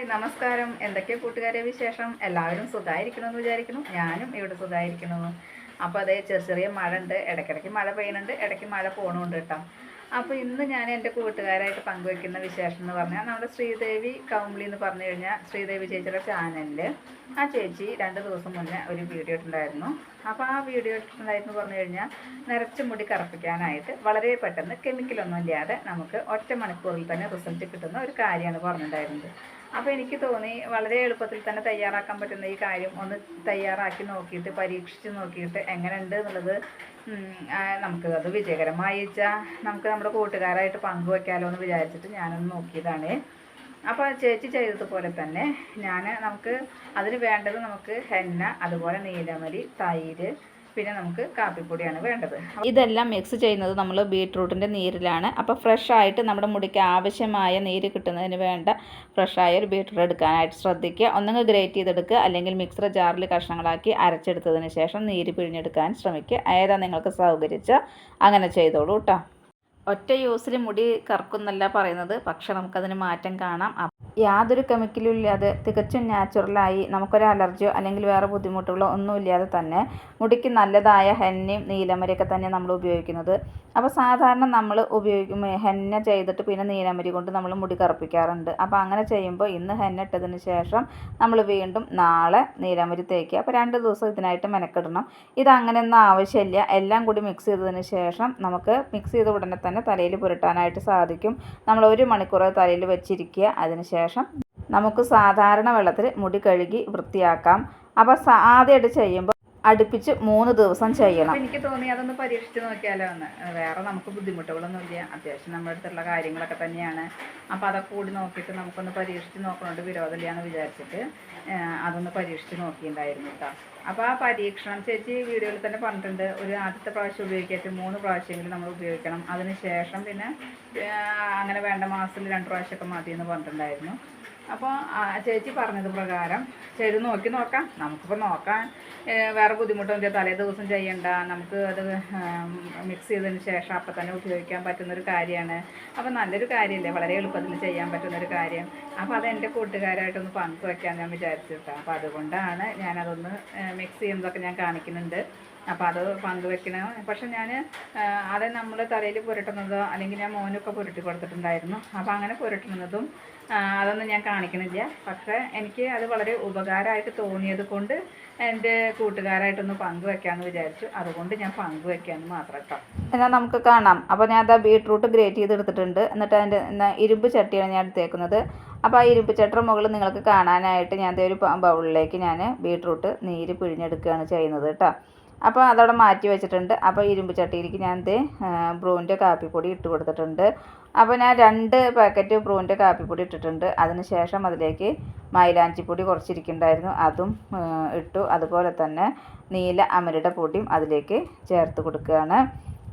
Hi നമസ്കാരം. എന്തൊക്കെ കൂട്ടുകാരെ വിശേഷം? എല്ലാവരും സുഖമായിരിക്കണമെന്ന് വിചാരിക്കുന്നു. ഞാനും ഇവിടെ സുഖമായിരിക്കണമെന്ന് അപ്പോൾ അതേ ചെറിയ ചെറിയ മഴ ഉണ്ട് ഇടയ്ക്കിടയ്ക്ക് മഴ പെയ്യുന്നുണ്ട്. ഇടയ്ക്ക് മഴ പോകണമുണ്ട് കേട്ടോ. അപ്പോൾ ഇന്ന് ഞാൻ എന്റെ കൂട്ടുകാരായിട്ട് പങ്കുവയ്ക്കുന്ന വിശേഷം എന്ന് പറഞ്ഞാൽ നമ്മുടെ ശ്രീദേവി കൗമ്പിളി എന്ന് പറഞ്ഞു കഴിഞ്ഞാൽ ശ്രീദേവി ചേച്ചിയുടെ ചാനലിൽ ആ ചേച്ചി രണ്ട് ദിവസം മുന്നേ ഒരു വീഡിയോ ഇട്ടുണ്ടായിരുന്നു അപ്പോൾ ആ വീഡിയോ ഇട്ടുണ്ടായിരുന്നു പറഞ്ഞു കഴിഞ്ഞാൽ നിറച്ച് മുടി കറുപ്പിക്കാനായിട്ട് വളരെ പെട്ടെന്ന് കെമിക്കലൊന്നും ഇല്ലാതെ നമുക്ക് ഒറ്റ മണിക്കൂറിൽ തന്നെ റിസൾട്ട് കിട്ടുന്ന ഒരു കാര്യമാണ് പറഞ്ഞിട്ടുണ്ടായിരുന്നത്. അപ്പോൾ എനിക്ക് തോന്നി വളരെ എളുപ്പത്തിൽ തന്നെ തയ്യാറാക്കാൻ പറ്റുന്ന ഈ കാര്യം ഒന്ന് തയ്യാറാക്കി നോക്കിയിട്ട് പരീക്ഷിച്ച് നോക്കിയിട്ട് എങ്ങനെയുണ്ട് എന്നുള്ളത് നമുക്ക് അത് വിജയകരമായി വെച്ചാൽ നമുക്ക് നമ്മുടെ കൂട്ടുകാരായിട്ട് പങ്കുവെക്കാലോ എന്ന് വിചാരിച്ചിട്ട് ഞാനൊന്ന് നോക്കിയതാണ്. അപ്പോൾ ചേച്ചി ചെയ്തതുപോലെ തന്നെ ഞാൻ നമുക്ക് അതിന് വേണ്ടത് നമുക്ക് ഹെന്ന അതുപോലെ നീലമരി തൈര് പിന്നെ നമുക്ക് കാപ്പിപ്പൊടിയാണ് വേണ്ടത്. ഇതെല്ലാം മിക്സ് ചെയ്യുന്നത് നമ്മൾ ബീട്രൂട്ടിന്റെ നീരിലാണ്. അപ്പോൾ ഫ്രഷ് ആയിട്ട് നമ്മുടെ മുടിക്ക് ആവശ്യമായ നീര് കിട്ടുന്നതിന് വേണ്ട ഫ്രഷായ ഒരു ബീട്രൂട്ട് എടുക്കാനായിട്ട് ശ്രദ്ധിക്കുക. ഒന്നുകിൽ ഗ്രേറ്റ് ചെയ്തെടുക്കുക. അല്ലെങ്കിൽ മിക്സർ ജാറിൽ കഷ്ണങ്ങളാക്കി അരച്ചെടുത്തതിന് ശേഷം നീര് പിഴിഞ്ഞെടുക്കാൻ ശ്രമിക്കുക. ഏതാ നിങ്ങൾക്ക് സൗകര്യച്ച അങ്ങനെ ചെയ്തോളൂ കേട്ടോ ഒറ്റ യൂസിൽ മുടി കറക്കുന്നല്ല പറയുന്നത്. പക്ഷെ നമുക്കതിന് മാറ്റം കാണാം. യാതൊരു കെമിക്കലും ഇല്ലാതെ തികച്ചും നാച്ചുറലായി നമുക്കൊരു അലർജിയോ അല്ലെങ്കിൽ വേറെ ബുദ്ധിമുട്ടുകളോ ഒന്നും ഇല്ലാതെ തന്നെ മുടിക്ക് നല്ലതായ ഹെന്നയും നീലമരിയൊക്കെ തന്നെ നമ്മൾ ഉപയോഗിക്കുന്നത്. അപ്പോൾ സാധാരണ നമ്മൾ ഉപയോഗിക്കും ഹെന്ന ചെയ്തിട്ട് പിന്നെ നീലമരി കൊണ്ട് നമ്മൾ മുടി കറുപ്പിക്കാറുണ്ട്. അപ്പോൾ അങ്ങനെ ചെയ്യുമ്പോൾ ഇന്ന് ഹെന്ന ഇട്ടതിന് ശേഷം നമ്മൾ വീണ്ടും നാളെ നീലമരി തേക്കുക. അപ്പോൾ രണ്ട് ദിവസം ഇതിനായിട്ട് മെനക്കെടണം. ഇത് അങ്ങനെയൊന്നും ആവശ്യമില്ല. എല്ലാം കൂടി മിക്സ് ചെയ്തതിന് ശേഷം നമുക്ക് മിക്സ് ചെയ്ത ഉടനെ തന്നെ തലയിൽ പുരട്ടാനായിട്ട് സാധിക്കും. നമ്മൾ ഒരു മണിക്കൂർ തലയിൽ വെച്ചിരിക്കുക. അതിനുശേഷം നമുക്ക് സാധാരണ വെള്ളത്തിൽ മുടി കഴുകി വൃത്തിയാക്കാം. അപ്പോൾ ആദ്യമായിട്ട് ചെയ്യുമ്പോൾ അടുപ്പിച്ച് മൂന്ന് ദിവസം ചെയ്യണം. എനിക്ക് തോന്നി അതൊന്ന് പരീക്ഷിച്ച് നോക്കിയാലോ എന്ന്. വേറെ നമുക്ക് ബുദ്ധിമുട്ടുകളൊന്നും ഇല്ല അത്യാവശ്യം നമ്മുടെ അടുത്തുള്ള കാര്യങ്ങളൊക്കെ തന്നെയാണ്. അപ്പം അതൊക്കെ കൂടി നോക്കിയിട്ട് നമുക്കൊന്ന് പരീക്ഷിച്ച് നോക്കണോണ്ട് വിരോധമില്ല എന്ന് വിചാരിച്ചിട്ട് അതൊന്ന് പരീക്ഷിച്ച് നോക്കിയിട്ടുണ്ടായിരുന്നു കേട്ടോ അപ്പോൾ ആ പരീക്ഷണം ചേച്ചി വീഡിയോയിൽ തന്നെ പറഞ്ഞിട്ടുണ്ട്. ഒരു ആദ്യത്തെ പ്രാവശ്യം ഉപയോഗിക്കാത്ത മൂന്ന് പ്രാവശ്യമെങ്കിലും നമ്മൾ ഉപയോഗിക്കണം. അതിന് ശേഷം പിന്നെ അങ്ങനെ വേണ്ട മാസത്തിൽ രണ്ട് പ്രാവശ്യമൊക്കെ മതി എന്ന് പറഞ്ഞിട്ടുണ്ടായിരുന്നു. അപ്പോൾ ചേച്ചി പറഞ്ഞത് പ്രകാരം. ചെയ്ത് നോക്കി നോക്കാം. നമുക്കിപ്പോൾ നോക്കാൻ വേറെ ബുദ്ധിമുട്ടൊന്നും ഇല്ല തലേ ദിവസം ചെയ്യണ്ട. നമുക്ക് അത് മിക്സ് ചെയ്തതിന് ശേഷം അപ്പം തന്നെ ഉപയോഗിക്കാൻ പറ്റുന്നൊരു കാര്യമാണ്. അപ്പോൾ നല്ലൊരു കാര്യമല്ലേ വളരെ എളുപ്പത്തിൽ ചെയ്യാൻ പറ്റുന്നൊരു കാര്യം. അപ്പോൾ അത് എന്റെ കൂട്ടുകാരായിട്ടൊന്ന് പങ്കുവയ്ക്കാൻ ഞാൻ വിചാരിച്ചിട്ടാണ് അപ്പോൾ അതുകൊണ്ടാണ് ഞാനതൊന്ന് മിക്സ് ചെയ്യുന്നതൊക്കെ ഞാൻ കാണിക്കുന്നുണ്ട്. അപ്പോൾ അത് പങ്കുവെക്കണം പക്ഷെ ഞാൻ അത് നമ്മൾ തലയിൽ പുരട്ടുന്നത് അല്ലെങ്കിൽ ഞാൻ മോനൊക്കെ പുരട്ടി കൊടുത്തിട്ടുണ്ടായിരുന്നു. അപ്പോൾ അങ്ങനെ പുരട്ടുന്നതും അതൊന്നും ഞാൻ കാണിക്കണില്ല. പക്ഷേ എനിക്ക് അത് വളരെ ഉപകാരമായിട്ട് തോന്നിയത് കൊണ്ട് എന്റെ കൂട്ടുകാരായിട്ടൊന്ന് പങ്കുവെക്കാമെന്ന് വിചാരിച്ചു. അതുകൊണ്ട് ഞാൻ പങ്കുവെക്കാമെന്ന് മാത്രം കേട്ടോ എന്നാൽ നമുക്ക് കാണാം. അപ്പോൾ ഞാൻ അത് ബീട്രൂട്ട് ഗ്രേറ്റ് ചെയ്ത് എടുത്തിട്ടുണ്ട് എന്നിട്ട് അതിന്റെ ഇരുമ്പ് ചട്ടിയാണ് ഞാൻ എടുത്തേക്കുന്നത്. അപ്പോൾ ആ ഇരുമ്പ് ചട്ടിയുടെ മുകളിൽ നിങ്ങൾക്ക് കാണാനായിട്ട് ഞാൻ ഒരു ബൗളിലേക്ക് ഞാൻ ബീട്രൂട്ട് നീര് പിഴിഞ്ഞെടുക്കുകയാണ് ചെയ്യുന്നത് കേട്ടോ അപ്പോൾ അതവിടെ മാറ്റി വെച്ചിട്ടുണ്ട്. അപ്പോൾ ഇരുമ്പ് ചട്ടിയിലേക്ക് ഞാൻ ദേ ബ്രൂവിന്റെ കാപ്പിപ്പൊടി ഇട്ട് കൊടുത്തിട്ടുണ്ട്. അപ്പോൾ ഞാൻ രണ്ട് പാക്കറ്റ് ബ്രൂവിന്റെ കാപ്പിപ്പൊടി ഇട്ടിട്ടുണ്ട്. അതിന് ശേഷം അതിലേക്ക് മൈലാഞ്ചിപ്പൊടി കുറച്ചിരിക്കുന്നുണ്ടായിരുന്നു. അതും ഇട്ടു. അതുപോലെ തന്നെ നീല അമരുടെ പൊടിയും അതിലേക്ക് ചേർത്ത് കൊടുക്കുകയാണ്.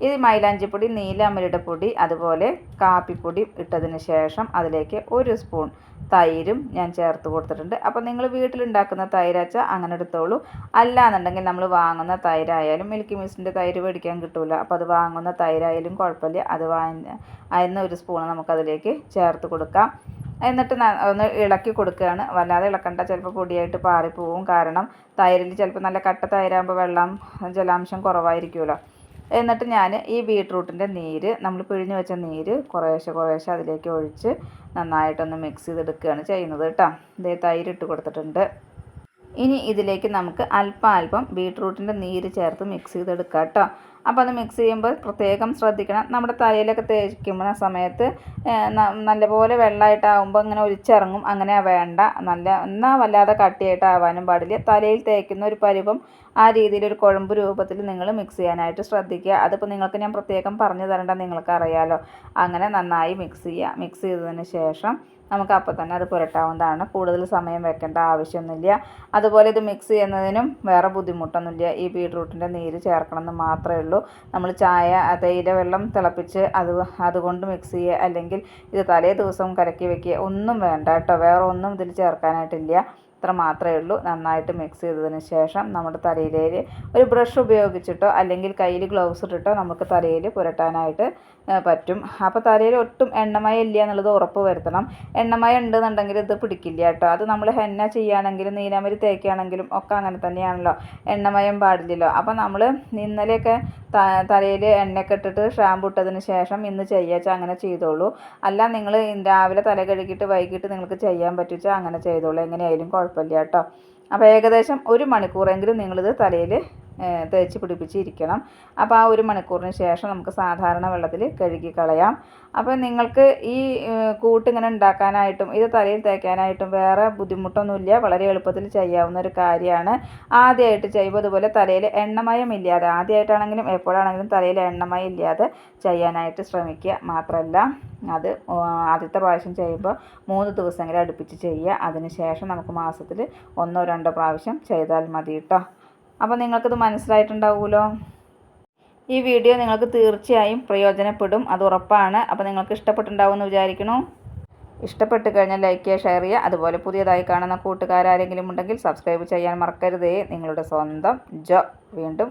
ഈ മൈലാഞ്ചിപ്പൊടി നീല പൊടി അതുപോലെ കാപ്പിപ്പൊടി ഇട്ടതിന് ശേഷം അതിലേക്ക് ഒരു സ്പൂൺ തൈരും ഞാൻ ചേർത്ത് കൊടുത്തിട്ടുണ്ട്. അപ്പോൾ നിങ്ങൾ വീട്ടിലുണ്ടാക്കുന്ന തൈരച്ച അങ്ങനെ എടുത്തോളൂ. അല്ലാന്നുണ്ടെങ്കിൽ നമ്മൾ വാങ്ങുന്ന തൈരായാലും മിൽക്കി മിസ്റ്റിന്റെ തൈര് മേടിക്കാൻ കിട്ടില്ല അപ്പോൾ അത് വാങ്ങുന്ന തൈരായാലും കുഴപ്പമില്ല. അത് വാങ്ങി ഒരു സ്പൂൺ നമുക്കതിലേക്ക് ചേർത്ത് കൊടുക്കാം. എന്നിട്ട് ഒന്ന് ഇളക്കി കൊടുക്കുകയാണ്. വല്ലാതെ ഇളക്കണ്ട. ചിലപ്പോൾ പൊടിയായിട്ട് പാറിപ്പോവും. കാരണം തൈരിൽ ചിലപ്പോൾ നല്ല കട്ട തൈരാകുമ്പോൾ വെള്ളം ജലാംശം കുറവായിരിക്കുമല്ലോ. എന്നിട്ട് ഞാൻ ഈ ബീട്രൂട്ടിന്റെ നീര് നമ്മൾ പിഴിഞ്ഞ് വെച്ച നീര് കുറേശ്ശെ കുറേശ്ശെ അതിലേക്ക് ഒഴിച്ച് നന്നായിട്ടൊന്ന് മിക്സ് ചെയ്തെടുക്കുകയാണ് ചെയ്യുന്നത് കേട്ടോ. ഇതേ തൈര് ഇട്ട് കൊടുത്തിട്ടുണ്ട്. ഇനി ഇതിലേക്ക് നമുക്ക് അല്പം അല്പം ബീട്രൂട്ടിന്റെ നീര് ചേർത്ത് മിക്സ് ചെയ്തെടുക്കാം കേട്ടോ. അപ്പോൾ അത് മിക്സ് ചെയ്യുമ്പോൾ പ്രത്യേകം ശ്രദ്ധിക്കണം. നമ്മുടെ തലയിലൊക്കെ തേക്കുമ്പോൾ സമയത്ത് നല്ലപോലെ വെള്ളമായിട്ടാവുമ്പോൾ ഇങ്ങനെ ഒലിച്ചിറങ്ങും. അങ്ങനെ വേണ്ട. നല്ല എന്നാൽ വല്ലാതെ കട്ടിയായിട്ടാവാനും പാടില്ല. തലയിൽ തേക്കുന്ന ഒരു പരുവം ആ രീതിയിൽ ഒരു കുഴമ്പ് രൂപത്തിൽ നിങ്ങൾ മിക്സ് ചെയ്യാനായിട്ട് ശ്രദ്ധിക്കുക. അതിപ്പോൾ നിങ്ങൾക്ക് ഞാൻ പ്രത്യേകം പറഞ്ഞു തരേണ്ട നിങ്ങൾക്ക് അറിയാലോ അങ്ങനെ നന്നായി മിക്സ് ചെയ്യുക മിക്സ് ചെയ്തതിന് ശേഷം നമുക്ക് അപ്പോൾ തന്നെ അത് പുരട്ടാവുന്നതാണ്. കൂടുതൽ സമയം വെക്കേണ്ട ആവശ്യമൊന്നുമില്ല. അതുപോലെ ഇത് മിക്സ് ചെയ്യുന്നതിനും വേറെ ബുദ്ധിമുട്ടൊന്നുമില്ല. ഈ ബീട്രൂട്ടിന്റെ നീര് ചേർക്കണം എന്ന് മാത്രമേ ഉള്ളൂ. നമ്മൾ ചായ തേയില വെള്ളം തിളപ്പിച്ച് അത് അതുകൊണ്ട് മിക്സ് ചെയ്യുക. അല്ലെങ്കിൽ ഇത് തലേ ദിവസം കലക്കി വെക്കുക. ഒന്നും വേണ്ട കേട്ടോ. വേറെ ഒന്നും ഇതിൽ ചേർക്കാനായിട്ടില്ല. ഇത്ര മാത്രമേ ഉള്ളൂ. നന്നായിട്ട് മിക്സ് ചെയ്തതിന് ശേഷം നമ്മുടെ തലയിലേൽ ഒരു ബ്രഷ് ഉപയോഗിച്ചിട്ടോ അല്ലെങ്കിൽ കയ്യിൽ ഗ്ലൗസ് ഇട്ടിട്ടോ നമുക്ക് തലയിൽ പുരട്ടാനായിട്ട് പറ്റും. അപ്പോൾ തലയിൽ ഒട്ടും എണ്ണമയം ഇല്ല എന്നുള്ളത് ഉറപ്പ് വരുത്തണം. എണ്ണമയം ഉണ്ടെന്നുണ്ടെങ്കിൽ ഇത് പിടിക്കില്ല കേട്ടോ. അത് നമ്മൾ ഹെന്ന ചെയ്യുകയാണെങ്കിലും നീലാമരി തേക്കുകയാണെങ്കിലും ഒക്കെ അങ്ങനെ തന്നെയാണല്ലോ. എണ്ണമയം പാടില്ലല്ലോ. അപ്പോൾ നമ്മൾ ഇന്നലെയൊക്കെ തലയിൽ എണ്ണയൊക്കെ ഇട്ടിട്ട് ഷാമ്പു ഇട്ടതിന് ശേഷം ഇന്ന് ചെയ്യാച്ചാൽ അങ്ങനെ ചെയ്തോളൂ. അല്ല നിങ്ങൾ രാവിലെ തല കഴുകിയിട്ട് വൈകിട്ട് നിങ്ങൾക്ക് ചെയ്യാൻ പറ്റുവെച്ചാൽ അങ്ങനെ ചെയ്തോളൂ. എങ്ങനെയായാലും കുഴപ്പമില്ല കേട്ടോ. അപ്പോൾ ഏകദേശം ഒരു മണിക്കൂറെങ്കിലും നിങ്ങളിത് തലയിൽ തേച്ച് പിടിപ്പിച്ചിരിക്കണം. അപ്പോൾ ആ ഒരു മണിക്കൂറിന് ശേഷം നമുക്ക് സാധാരണ വെള്ളത്തിൽ കഴുകി കളയാം. അപ്പോൾ നിങ്ങൾക്ക് ഈ കൂട്ടിങ്ങനെ ഉണ്ടാക്കാനായിട്ടും ഇത് തലയിൽ തേക്കാനായിട്ടും വേറെ ബുദ്ധിമുട്ടൊന്നുമില്ല. വളരെ എളുപ്പത്തിൽ ചെയ്യാവുന്ന ഒരു കാര്യമാണ്. ആദ്യമായിട്ട് ചെയ്യുമ്പോൾ അതുപോലെ തലയിൽ എണ്ണമയം ഇല്ലാതെ ആദ്യമായിട്ടാണെങ്കിലും എപ്പോഴാണെങ്കിലും തലയിൽ എണ്ണമയം ഇല്ലാതെ ചെയ്യാനായിട്ട് ശ്രമിക്കുക മാത്രമല്ല. അത് ആദ്യത്തെ പ്രാവശ്യം ചെയ്യുമ്പോൾ മൂന്ന് ദിവസമെങ്കിലും അടുപ്പിച്ച് ചെയ്യുക. അതിന് ശേഷം നമുക്ക് മാസത്തിൽ ഒന്നോ രണ്ടോ പ്രാവശ്യം ചെയ്താൽ മതി കേട്ടോ. അപ്പോൾ നിങ്ങൾക്കിത് മനസ്സിലായിട്ടുണ്ടാവുമല്ലോ? ഈ വീഡിയോ നിങ്ങൾക്ക് തീർച്ചയായും പ്രയോജനപ്പെടും അത് ഉറപ്പാണ്. അപ്പോൾ നിങ്ങൾക്ക് ഇഷ്ടപ്പെട്ടുണ്ടാവുമെന്ന് വിചാരിക്കുന്നു. ഇഷ്ടപ്പെട്ട് കഴിഞ്ഞാൽ ലൈക്ക് ചെയ്യുക ഷെയർ ചെയ്യുക. അതുപോലെ പുതിയതായി കാണുന്ന കൂട്ടുകാരാരെങ്കിലും ഉണ്ടെങ്കിൽ സബ്സ്ക്രൈബ് ചെയ്യാൻ മറക്കരുതേ. നിങ്ങളുടെ സ്വന്തം ജോ വീണ്ടും